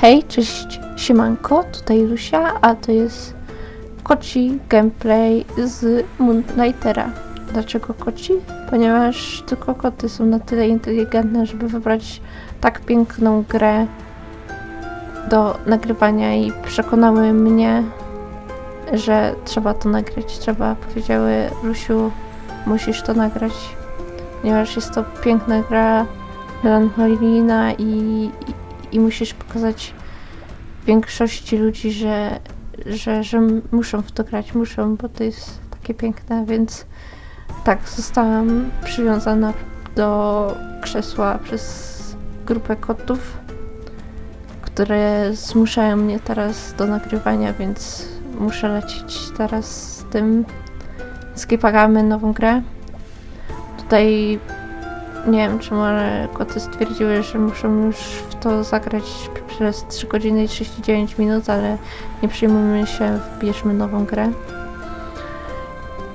Hej, cześć, siemanko, tutaj Lusia, a to jest koci gameplay z Moonlightera. Dlaczego koci? Ponieważ tylko koty są na tyle inteligentne, żeby wybrać tak piękną grę do nagrywania i przekonały mnie, że trzeba to nagrać. Trzeba, powiedziały, Lusiu, musisz to nagrać, ponieważ jest to piękna gra melancholijna i, i, i musisz pokazać większości ludzi, że, że, że muszą w to grać, muszą, bo to jest takie piękne, więc tak, zostałam przywiązana do krzesła przez grupę kotów, które zmuszają mnie teraz do nagrywania, więc muszę lecieć teraz z tym. Skipagamy nową grę. Tutaj nie wiem, czy może koty stwierdziły, że muszą już to zagrać przez 3 godziny i 39 minut, ale nie przyjmujmy się, wbierzmy nową grę.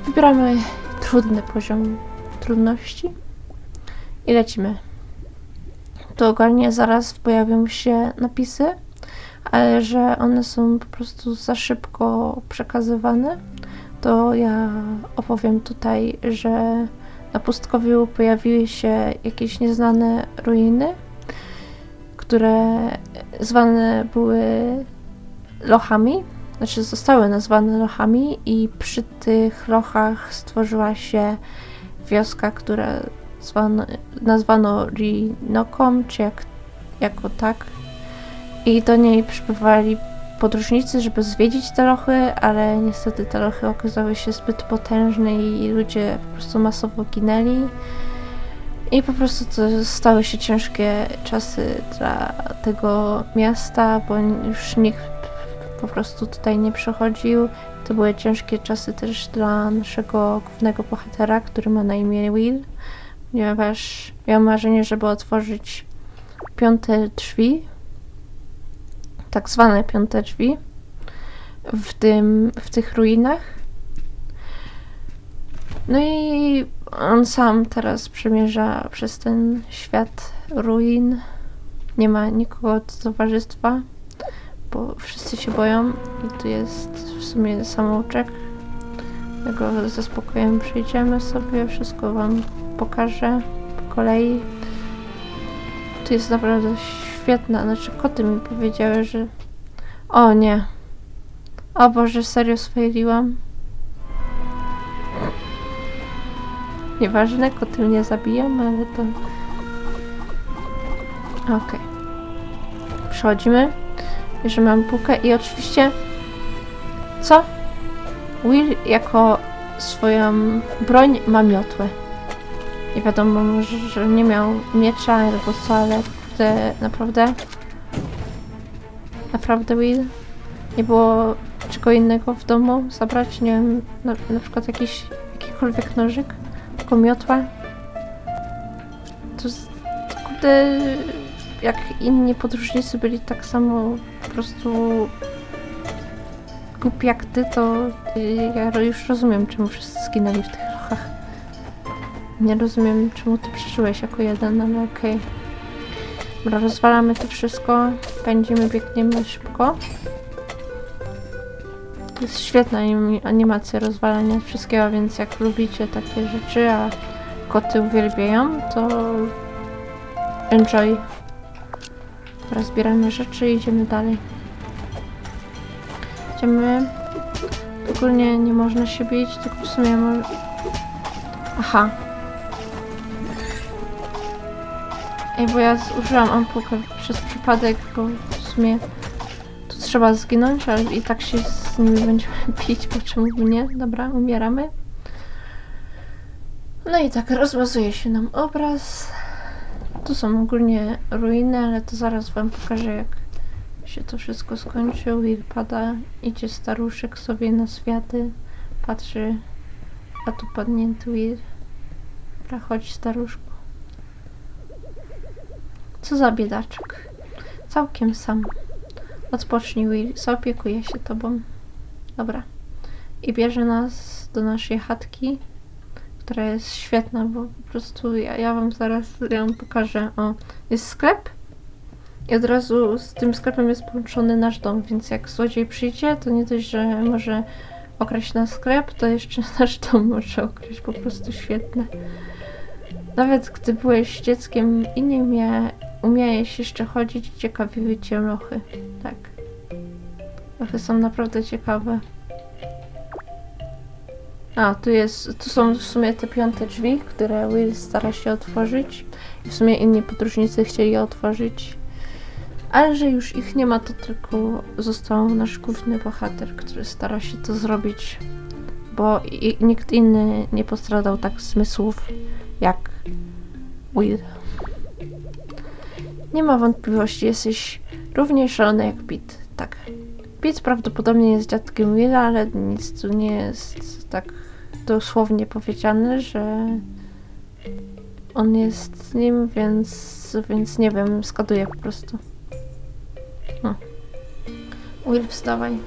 Wybieramy trudny poziom trudności i lecimy. Tu ogólnie zaraz pojawią się napisy, ale że one są po prostu za szybko przekazywane, to ja opowiem tutaj, że na pustkowiu pojawiły się jakieś nieznane ruiny, które zwane były lochami, znaczy zostały nazwane lochami i przy tych lochach stworzyła się wioska, która zwano, nazwano Rinokom, czy jak, jako tak. I do niej przybywali podróżnicy, żeby zwiedzić te lochy, ale niestety te lochy okazały się zbyt potężne i ludzie po prostu masowo ginęli. I po prostu to stały się ciężkie czasy dla tego miasta, bo już nikt po prostu tutaj nie przychodził. To były ciężkie czasy też dla naszego głównego bohatera, który ma na imię Will, ponieważ miał marzenie, żeby otworzyć piąte drzwi, tak zwane piąte drzwi w, tym, w tych ruinach. No i on sam teraz przemierza przez ten świat ruin. Nie ma nikogo od towarzystwa, bo wszyscy się boją. I tu jest w sumie samouczek. Tego ze spokojem przejdziemy sobie, wszystko wam pokażę po kolei. Tu jest naprawdę świetna, znaczy koty mi powiedziały, że... O nie. O Boże, serio sfailiłam. Nieważne, koty mnie zabiją, ale to... Okej. Przechodzimy. Bierzemy mam bułkę i oczywiście... Co? Will jako swoją broń ma miotłę. Nie wiadomo, że nie miał miecza albo co, ale kurde, naprawdę... Naprawdę Will? Nie było czego innego w domu zabrać? Nie wiem, na, na przykład jakiś, jakikolwiek nożyk? Tylko miotła? To, to kurde... Jak inni podróżnicy byli tak samo po prostu głupi jak ty, to ja już rozumiem, czemu wszyscy zginęli w tych lochach. Nie rozumiem, czemu ty przeżyłeś jako jeden, ale okej. Dobra, rozwalamy to wszystko. Pędzimy, biegniemy szybko. To jest świetna anim- animacja rozwalania wszystkiego, więc jak lubicie takie rzeczy, a koty uwielbiają, to enjoy. Teraz zbieramy rzeczy i idziemy dalej. Idziemy. Ogólnie nie można się bić, tylko w sumie. Aha. Ej, bo ja zużyłam ampułkę przez przypadek, bo w sumie trzeba zginąć, ale i tak się z nimi będziemy bić, bo czemu nie? Dobra, umieramy. No i tak rozmazuje się nam obraz. Tu są ogólnie ruiny, ale to zaraz wam pokażę jak się to wszystko skończy. Will pada, idzie staruszek sobie na światy, patrzy, a tu padnięty Will. Dobra, chodź staruszku. Co za biedaczek. Całkiem sam. Odpocznij Will, zaopiekuję się tobą. Dobra. I bierze nas do naszej chatki, która jest świetna, bo po prostu ja, ja wam zaraz ją pokażę. O, jest sklep I od razu z tym sklepem jest połączony nasz dom, więc jak złodziej przyjdzie, to nie dość, że może okraść na sklep, to jeszcze nasz dom może okraść. Po prostu świetne. Nawet gdy byłeś dzieckiem i nie mia- umiałeś jeszcze chodzić, ciekawiły cię lochy. Tak. Lochy są naprawdę ciekawe. A, tu jest, tu są w sumie te piąte drzwi, które Will stara się otworzyć. I w sumie inni podróżnicy chcieli je otworzyć. Ale że już ich nie ma, to tylko został nasz główny bohater, który stara się to zrobić. Bo i, nikt inny nie postradał tak zmysłów jak Will. Nie ma wątpliwości, jesteś równie szalony jak Pete. Tak. Pete prawdopodobnie jest dziadkiem Willa, ale nic tu nie jest tak dosłownie powiedziane, że on jest nim, więc, więc nie wiem, skaduję po prostu. Hm. Will, wstawaj.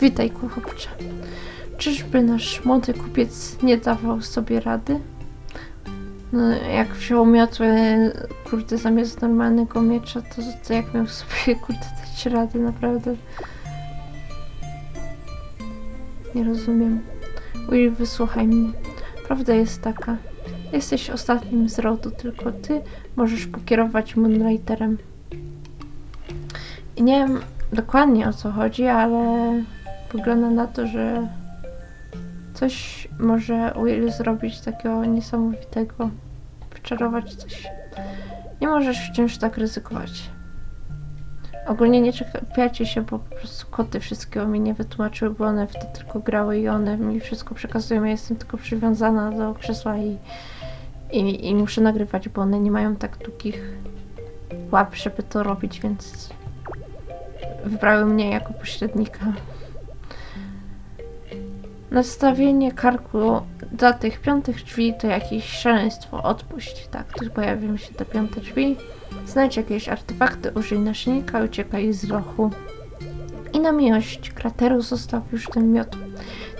Witaj, chłopcze. Czyżby nasz młody kupiec nie dawał sobie rady? No, jak wziął miotłę, kurde, zamiast normalnego miecza, to, to jak miał sobie, kurde, dać rady, naprawdę. Nie rozumiem. Will, wysłuchaj mnie. Prawda jest taka. Jesteś ostatnim z rodu, tylko ty możesz pokierować Moonlighterem. I nie wiem dokładnie o co chodzi, ale wygląda na to, że coś może Will zrobić takiego niesamowitego. Wyczarować coś. Nie możesz wciąż tak ryzykować. Ogólnie nie czepiacie się, bo po prostu koty wszystkiego mi nie wytłumaczyły, bo one w to tylko grały i one mi wszystko przekazują. Ja jestem tylko przywiązana do krzesła i, i, i muszę nagrywać, bo one nie mają tak długich łap, żeby to robić, więc wybrały mnie jako pośrednika. Nastawienie karku dla tych piątych drzwi to jakieś szaleństwo. Odpuść. Tak, tu pojawią się te piąte drzwi. Znajdź jakieś artefakty, użyj naszyjnika, uciekaj z lochu. I na miłość krateru zostaw już ten miot.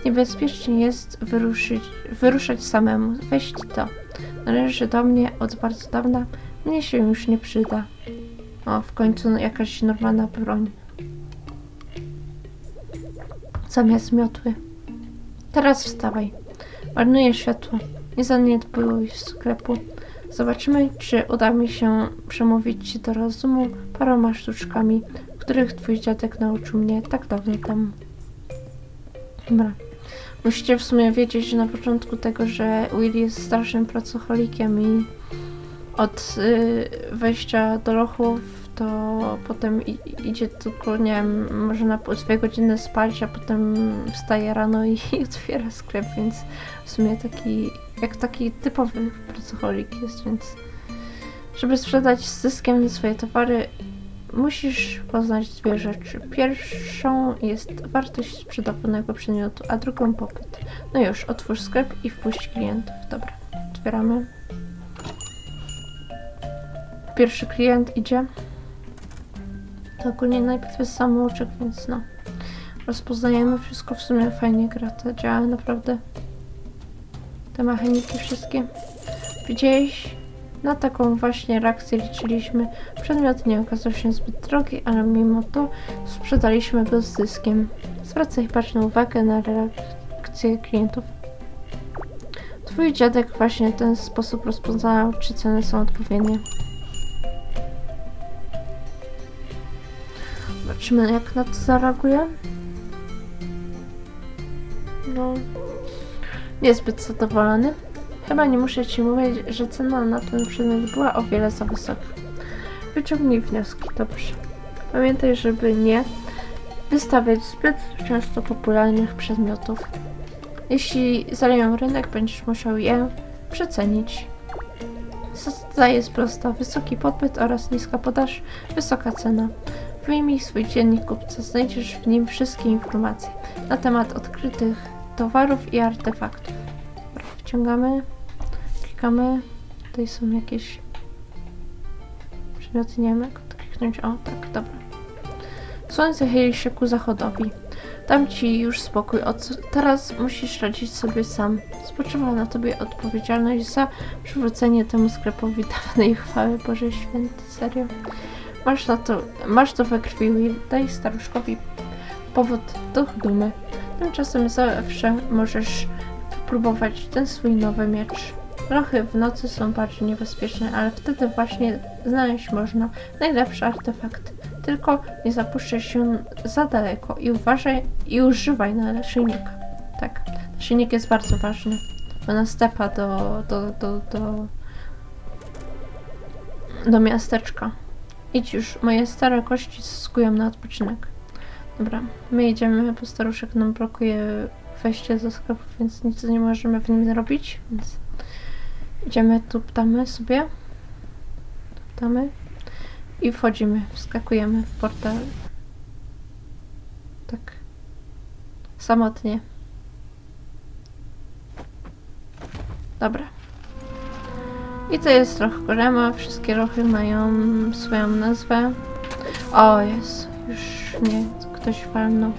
Niebezpiecznie jest wyruszyć, wyruszać samemu. Weź to. Należy do mnie od bardzo dawna. Mnie się już nie przyda. O, w końcu jakaś normalna broń. Zamiast miotły. Teraz wstawaj. Marnuję światło. Nie zaniedbuj sklepu. Zobaczymy, czy uda mi się przemówić ci do rozumu paroma sztuczkami, których twój dziadek nauczył mnie tak dawno temu. Dobra. Musicie w sumie wiedzieć na początku tego, że Will jest strasznym pracocholikiem i od y, wejścia do lochów to potem idzie tylko, nie wiem, może na dwie godziny spać, a potem wstaje rano i, otwiera sklep, więc w sumie taki, jak taki typowy pracocholik jest, więc żeby sprzedać z zyskiem swoje towary, musisz poznać dwie rzeczy. Pierwszą jest wartość sprzedawanego przedmiotu, a drugą popyt. No już, otwórz sklep i wpuść klientów. Dobra, otwieramy. Pierwszy klient idzie. To ogólnie najpierw jest samouczek, więc no. Rozpoznajemy wszystko, w sumie fajnie gra to działa naprawdę. Te mechaniki wszystkie. Widziałeś? Na taką właśnie reakcję liczyliśmy. Przedmiot nie okazał się zbyt drogi, ale mimo to sprzedaliśmy go z zyskiem. Zwracaj baczną uwagę na reakcję klientów. Twój dziadek właśnie w ten sposób rozpoznał, czy ceny są odpowiednie. Zobaczymy, jak na to zareaguje. No, niezbyt zadowolony. Chyba nie muszę ci mówić, że cena na ten przedmiot była o wiele za wysoka. Wyciągnij wnioski, dobrze. Pamiętaj, żeby nie wystawiać zbyt często popularnych przedmiotów. Jeśli zaleją rynek, będziesz musiał je przecenić. Zasada jest prosta. Wysoki popyt oraz niska podaż, wysoka cena. Wyjmij swój dziennik kupca, znajdziesz w nim wszystkie informacje na temat odkrytych towarów i artefaktów. Dobra, wciągamy, klikamy, tutaj są jakieś przedmioty, nie wiem jak to kliknąć, o tak, dobra. Słońce chyli się ku zachodowi. Dam ci już spokój, od teraz musisz radzić sobie sam. Spoczywa na tobie odpowiedzialność za przywrócenie temu sklepowi dawnej chwały, Boże Święty, serio. Masz, na to, masz to we krwi. Daj staruszkowi powód do dumy. Tymczasem zawsze możesz próbować ten swój nowy miecz. Lochy w nocy są bardziej niebezpieczne, ale wtedy właśnie znaleźć można najlepszy artefakt. Tylko nie zapuszczaj się za daleko i uważaj i używaj naszyjnika. Tak, naszyjnik jest bardzo ważny. Bo nas do, do, do, do, do miasteczka. Idź już, moje stare kości zyskują na odpoczynek. Dobra, my idziemy, bo staruszek nam blokuje wejście do sklepu, więc nic nie możemy w nim zrobić, więc idziemy, tu ptamy sobie. Ptamy i wchodzimy, wskakujemy w portal. Tak. Samotnie. Dobra. I to jest roch Gorema. Wszystkie rochy mają swoją nazwę. O, jest. Już nie. Ktoś walnął.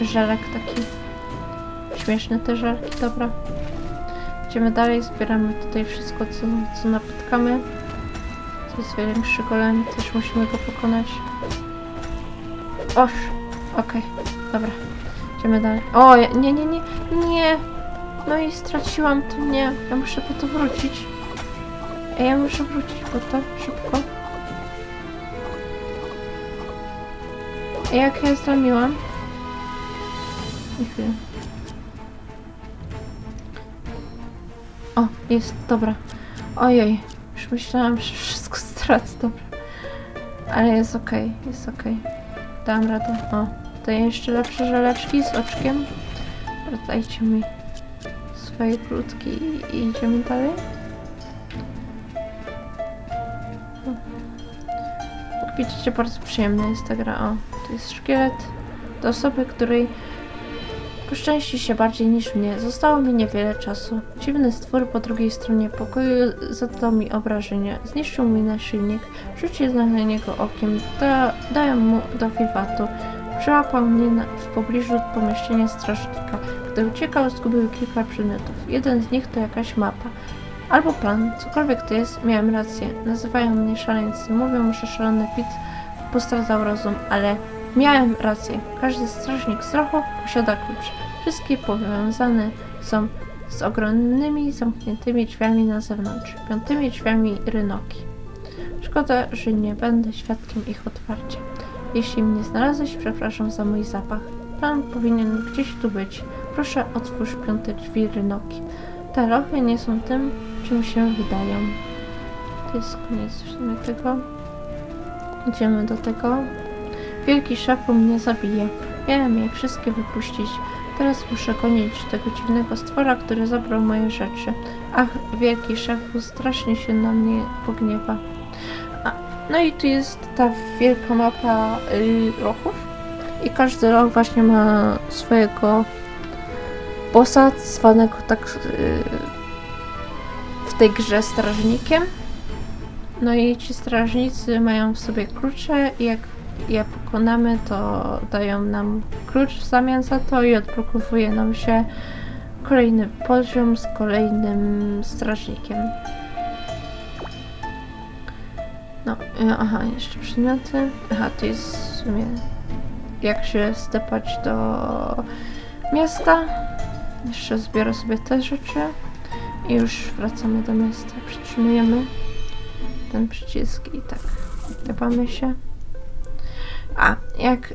Żelek taki. Śmieszne te żelki, dobra. Idziemy dalej, zbieramy tutaj wszystko, co, co napotkamy. To jest większy golem, też musimy go pokonać. Oż! Okej, dobra. Idziemy dalej. O, nie, nie, nie, nie! No i straciłam to, nie. Ja muszę po to wrócić. Ej, ja muszę wrócić po to, szybko. Jak ja zlamiłam? Chwilę. O, jest, dobra. Ojej, już myślałam, że wszystko stracę, dobra. Ale jest okej, jest okej. Dam radę. O, tutaj jeszcze lepsze żeleczki z oczkiem. Dajcie mi swoje krótki i idziemy dalej. Widzicie, bardzo przyjemna jest ta gra. O, to jest szkielet do osoby, której poszczęści się bardziej niż mnie. Zostało mi niewiele czasu. Dziwny stwór po drugiej stronie pokoju zadał mi obrażenia. Zniszczył mi naszyjnik. Rzucił na niego okiem. Da, dałem mu do wiwatu. Przyłapał mnie na, w pobliżu pomieszczenia strażnika. Gdy uciekał, zgubił kilka przedmiotów. Jeden z nich to jakaś mapa. Albo plan, cokolwiek to jest, miałem rację. Nazywają mnie szaleńcem. Mówią, że szalony Pit postradzał rozum, ale miałem rację. Każdy strażnik z rochu posiada klucz. Wszystkie powiązane są z ogromnymi, zamkniętymi drzwiami na zewnątrz. Piątymi drzwiami rynoki. Szkoda, że nie będę świadkiem ich otwarcia. Jeśli mnie znalazłeś, przepraszam za mój zapach. Plan powinien gdzieś tu być. Proszę otwórz piąte drzwi rynoki. Te lochy nie są tym, czym się wydają. To jest koniec w sumie tego. Idziemy do tego. Wielki szafu mnie zabije. Miałem je wszystkie wypuścić. Teraz muszę gonić tego dziwnego stwora, który zabrał moje rzeczy. Ach, wielki szefu strasznie się na mnie pogniewa. A, no i tu jest ta wielka mapa y, lochów. I każdy loch właśnie ma swojego bossa, zwanego tak y, w tej grze strażnikiem. No i ci strażnicy mają w sobie klucze i jak je pokonamy, to dają nam klucz w zamian za to i odblokowuje nam się kolejny poziom z kolejnym strażnikiem. No, e, aha, jeszcze przedmioty. Aha, to jest w sumie jak się stepać do miasta. Jeszcze zbiorę sobie te rzeczy i już wracamy do miasta. Przytrzymujemy ten przycisk i tak tepamy się. A, jak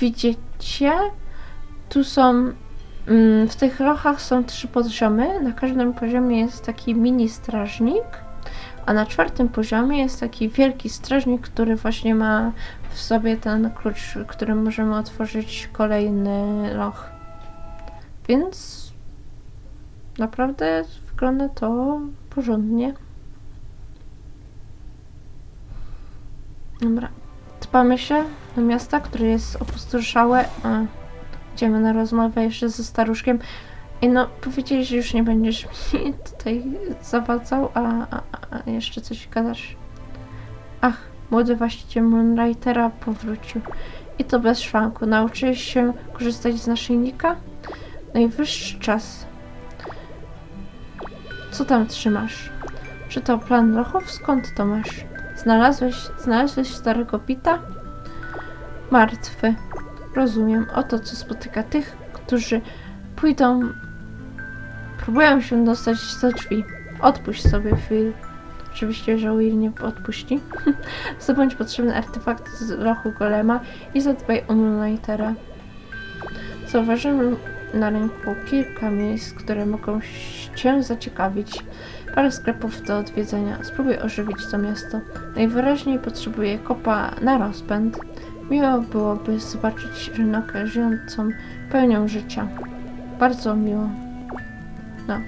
widzicie, tu są mm, w tych rochach są trzy poziomy. Na każdym poziomie jest taki mini strażnik, a na czwartym poziomie jest taki wielki strażnik, który właśnie ma w sobie ten klucz, którym możemy otworzyć kolejny loch. Więc naprawdę wygląda to porządnie. Dobra. Tpamy się do miasta, które jest opustoszałe. A, idziemy na rozmowę jeszcze ze staruszkiem. I no, powiedzieli, że już nie będziesz mi tutaj zawadzał, a, a, a jeszcze coś gadasz. Ach, młody właściciel Moonlightera powrócił. I to bez szwanku. Nauczyłeś się korzystać z naszyjnika? Najwyższy czas. Co tam trzymasz? Czy to plan lochów? Skąd to masz? Znalazłeś, znalazłeś starego Pita? Martwy. Rozumiem. Oto co spotyka tych, którzy pójdą... Próbują się dostać za drzwi. Odpuść sobie, Phil. Oczywiście, że Will nie odpuści. Zdobądź potrzebny artefakt z lochu golema i zadbaj o Moonlightera. Zauważyłem na rynku kilka miejsc, które mogą Cię zaciekawić. Parę sklepów do odwiedzenia. Spróbuj ożywić to miasto. Najwyraźniej potrzebuję kopa na rozpęd. Miło byłoby zobaczyć Rynokę żyjącą pełnią życia. Bardzo miło. No.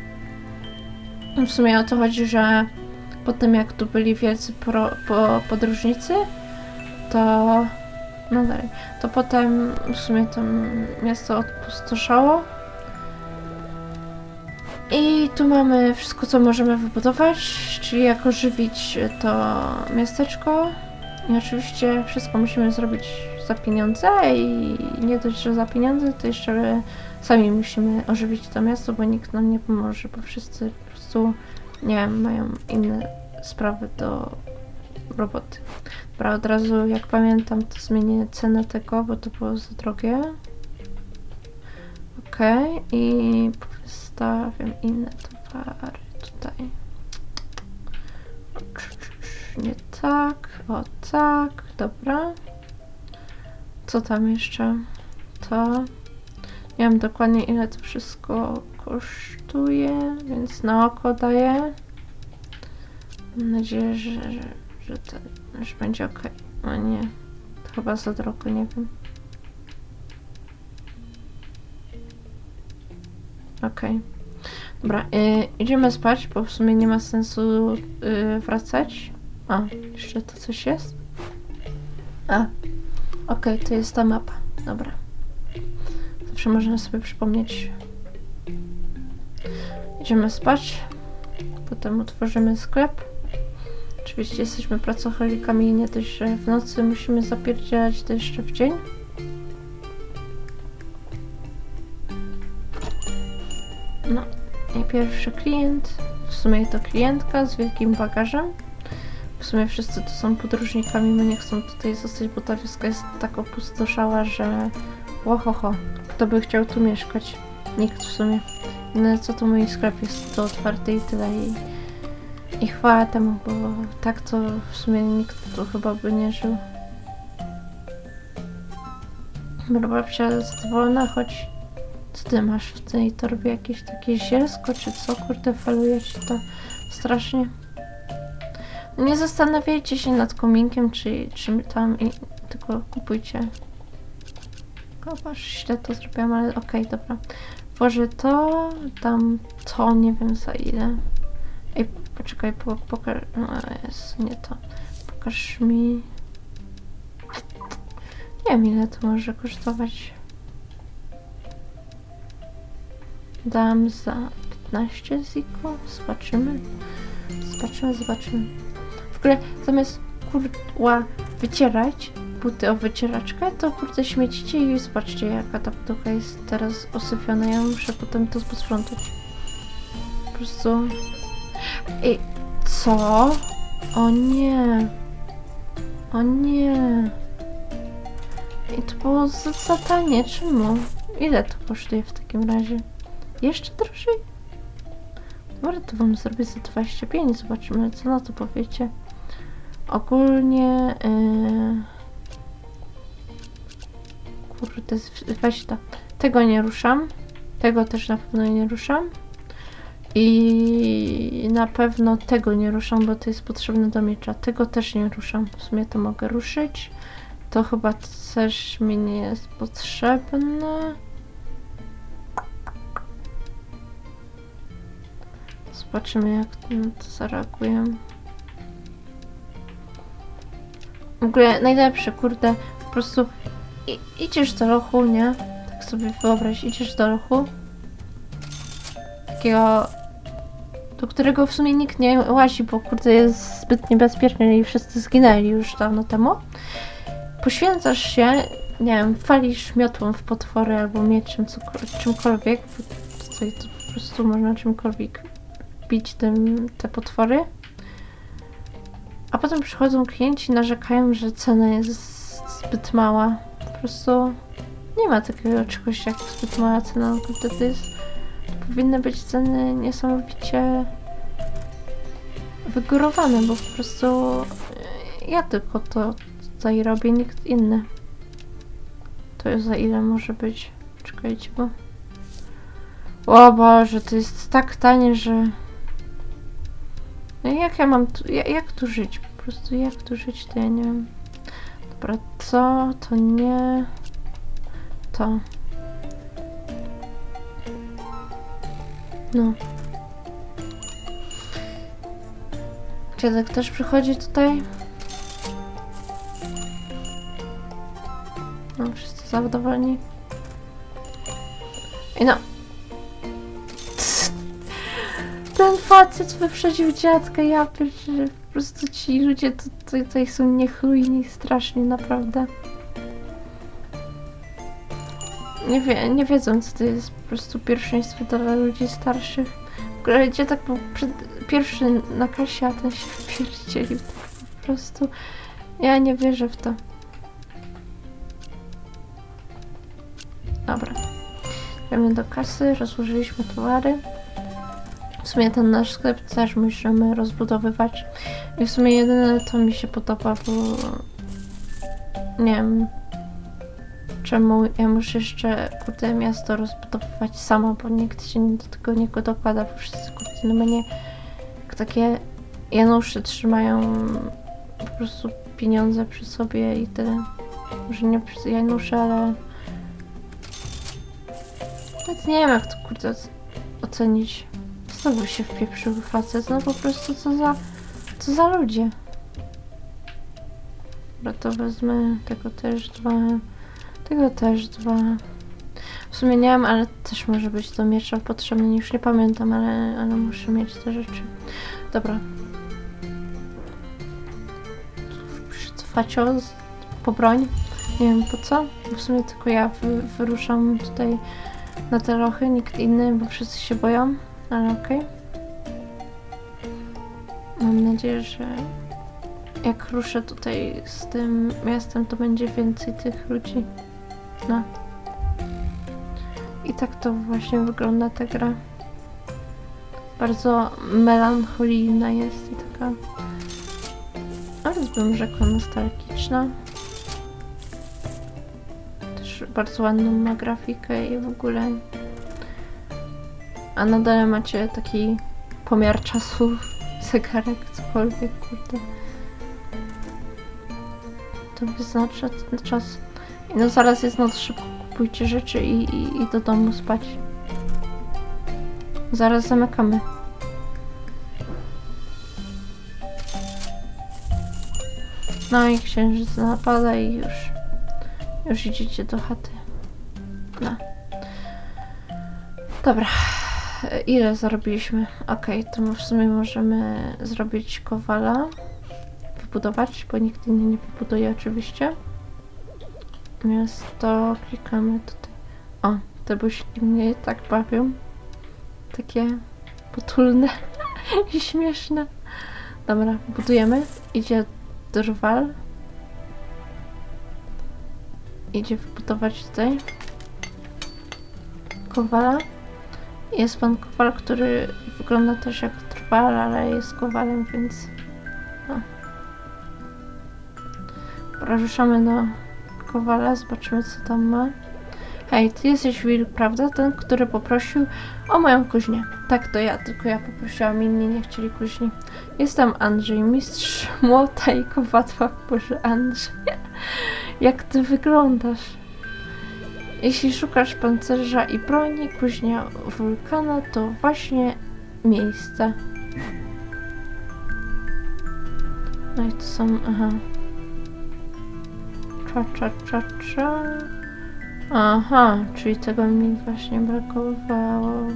W sumie o to chodzi, że po tym jak tu byli wielcy pro, po, podróżnicy, to no dalej, to potem w sumie to miasto odpustoszało. I tu mamy wszystko, co możemy wybudować, czyli jak ożywić to miasteczko. I oczywiście wszystko musimy zrobić za pieniądze i nie dość, że za pieniądze, to jeszcze sami musimy ożywić to miasto, bo nikt nam nie pomoże, bo wszyscy po prostu, nie wiem, mają inne sprawy do roboty. Dobra, od razu jak pamiętam, to zmienię cenę tego, bo to było za drogie. Okej, i postawiam inne towary tutaj. Nie tak, o tak, dobra. Co tam jeszcze? To. Nie wiem dokładnie ile to wszystko kosztuje, więc na oko daję. Mam nadzieję, że, że, że, to, że będzie ok. O nie, to chyba za drogo, nie wiem. Okej. Dobra, y, idziemy spać, bo w sumie nie ma sensu y, wracać. A, jeszcze to coś jest? A, okej, to jest ta mapa. Dobra. Zawsze można sobie przypomnieć. Idziemy spać. Potem otworzymy sklep. Oczywiście jesteśmy pracocholikami i nie że w nocy musimy zapierdzielać, to jeszcze w dzień. No, i pierwszy klient, w sumie to klientka z wielkim bagażem. W sumie wszyscy tu są podróżnikami, my nie chcą tutaj zostać, bo ta wioska jest tak opustoszała, że łohoho, kto by chciał tu mieszkać? Nikt w sumie. No co to mój sklep jest to otwarty i tyle i, i chwała temu, bo tak to w sumie nikt tu chyba by nie żył. Dobra, babcia zadowolona, choć co ty masz w tej torbie? Jakieś takie zielsko czy co? Kurde, faluje ci to strasznie. Nie zastanawiajcie się nad kominkiem, czy, czy tam i tylko kupujcie. Chyba źle to zrobiłam, ale okej, dobra. Włożę to, dam to, nie wiem za ile. Ej, poczekaj, po, pokaż... No, jest, nie to. Pokaż mi... Nie wiem ile to może kosztować. Dam za 15 ziko. Zobaczymy. Zobaczymy, zobaczymy. W ogóle zamiast kurwa wycierać buty o wycieraczkę, to kurde śmiecicie i zobaczcie jaka ta podłoga jest teraz osypiona. Ja muszę potem to posprzątać. Po prostu... Ej, co? O nie. O nie. I to było za, za tanie. Czemu? Ile to kosztuje w takim razie? Jeszcze drożej? Dobra, to wam zrobię za 25. Zobaczymy, co na to powiecie. Ogólnie... Yy... Kurde, weź to. Tego nie ruszam. Tego też na pewno nie ruszam. I na pewno tego nie ruszam, bo to jest potrzebne do miecza. Tego też nie ruszam. W sumie to mogę ruszyć. To chyba też mi nie jest potrzebne. Zobaczymy jak na to zareaguję. W ogóle najlepsze, kurde, po prostu i, idziesz do lochu, nie? Tak sobie wyobraź, idziesz do lochu. Takiego, do którego w sumie nikt nie łazi, bo kurde jest zbyt niebezpieczny i wszyscy zginęli już dawno temu. Poświęcasz się, nie wiem, falisz miotłą w potwory albo mieczem, czymkolwiek, tutaj to po prostu można czymkolwiek bić tym, te potwory. A potem przychodzą klienci narzekają, że cena jest zbyt mała. Po prostu nie ma takiego czegoś jak zbyt mała cena. Naprawdę to jest... Powinny być ceny niesamowicie wygórowane, bo po prostu e, ja tylko to tutaj robię, nikt inny. To jest za ile może być? Czekajcie, bo... O Boże, to jest tak tanie, że... No jak ja mam tu... Jak, jak tu żyć? Po prostu jak tu żyć, to ja nie wiem. Dobra, co? To nie... To. No. Dziadek też przychodzi tutaj? No, wszyscy zadowoleni. I no. Ten facet wyprzedził dziadka, ja pierdzielę. Po prostu ci ludzie tu- tu- tutaj są niechlujni strasznie, naprawdę. Nie, wie, nie wiedzą, co to jest po prostu pierwszeństwo dla ludzi starszych. W ogóle dziadek był przed, pierwszy na kasie, a ten się wpierdzielił. Po prostu ja nie wierzę w to. Dobra. Idziemy do kasy, rozłożyliśmy towary. W sumie ten nasz sklep też musimy rozbudowywać. I w sumie jedyne to mi się podoba, bo nie wiem czemu ja muszę jeszcze kurde miasto rozbudowywać sama, bo nikt się do tego nie dokłada, bo wszyscy kurde no mnie takie Janusze trzymają po prostu pieniądze przy sobie i tyle. Może nie przy Janusze, ale nawet nie wiem jak to kurde oc- ocenić. Znowu się wpieprzył facet, no po prostu co za, co za ludzie. Dobra, to wezmę, tego też dwa, tego też dwa. W sumie nie wiem, ale też może być do miecza potrzebny, już nie pamiętam, ale, ale muszę mieć te rzeczy. Dobra. Facio po broń. Nie wiem po co. W sumie tylko ja wy, wyruszam tutaj na te lochy, nikt inny, bo wszyscy się boją, ale okej. Mam nadzieję, że jak ruszę tutaj z tym miastem, to będzie więcej tych ludzi. I tak to właśnie wygląda ta gra. Bardzo melancholijna jest i taka, nawet bym rzekła nostalgiczna. Też bardzo ładną ma grafikę i w ogóle. A na dole macie taki pomiar czasu, zegarek, cokolwiek, kurde. To wyznacza czas. No zaraz jest noc, szybko kupujcie rzeczy i, i, i do domu spać. Zaraz zamykamy. No i księżyc napada i już, już idziecie do chaty. No. Dobra. Ile zarobiliśmy? Okej, to w sumie możemy zrobić kowala. Wybudować, bo nikt inny nie wybuduje oczywiście. Natomiast to klikamy tutaj. O, te buźki mnie tak bawią. Takie potulne i śmieszne. Dobra, budujemy. Idzie drwal. Idzie wybudować tutaj kowala. Jest pan kowal, który wygląda też jak drwal, ale jest kowalem, więc... No. Do kowala, zobaczymy co tam ma. Hej, ty jesteś Will, prawda? Ten, który poprosił o moją kuźnię. Tak, to ja, tylko ja poprosiłam, inni nie chcieli kuźni. Jestem Andrzej, mistrz młota i kowadła. Boże, Andrzej, jak ty wyglądasz? Jeśli szukasz pancerza i broni, kuźnia wulkana to właśnie miejsce. No i to są, aha. Cza, cza, cza, cza. Aha, czyli tego mi właśnie brakowało.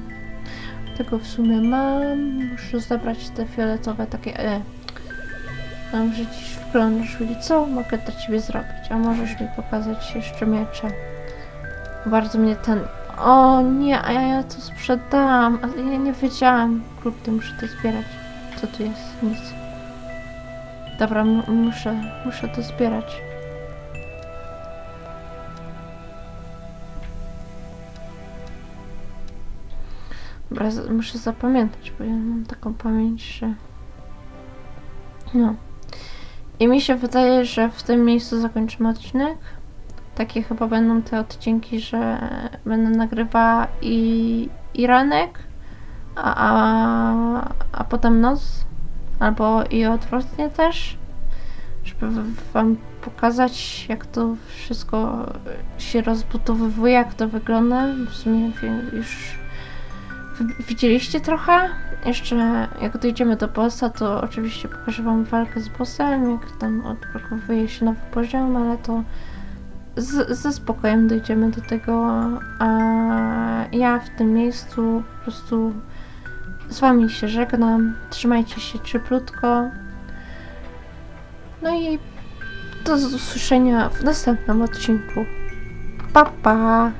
Tego w sumie mam. Muszę zebrać te fioletowe takie. E. Mam, że dziś wglądasz, Willi, co mogę dla ciebie zrobić? A możesz mi pokazać jeszcze miecze. Bardzo mnie ten. O nie, a ja, ja to sprzedałam. Ale ja nie wiedziałam. Kurde, muszę to zbierać. Co tu jest? Nic. Dobra, muszę, muszę to zbierać. Dobra, muszę zapamiętać, bo ja mam taką pamięć, że... No. I mi się wydaje, że w tym miejscu zakończymy odcinek. Takie chyba będą te odcinki, że będę nagrywała i, i ranek, a, a, a potem noc. Albo i odwrotnie też. Żeby wam pokazać, jak to wszystko się rozbudowywuje, jak to wygląda. W sumie już widzieliście trochę. Jeszcze jak dojdziemy do bossa, to oczywiście pokażę wam walkę z bossem, jak tam odblokowuje się nowy poziom, ale to z, ze spokojem dojdziemy do tego, a ja w tym miejscu po prostu z wami się żegnam. Trzymajcie się cieplutko. No i do usłyszenia w następnym odcinku. Pa pa!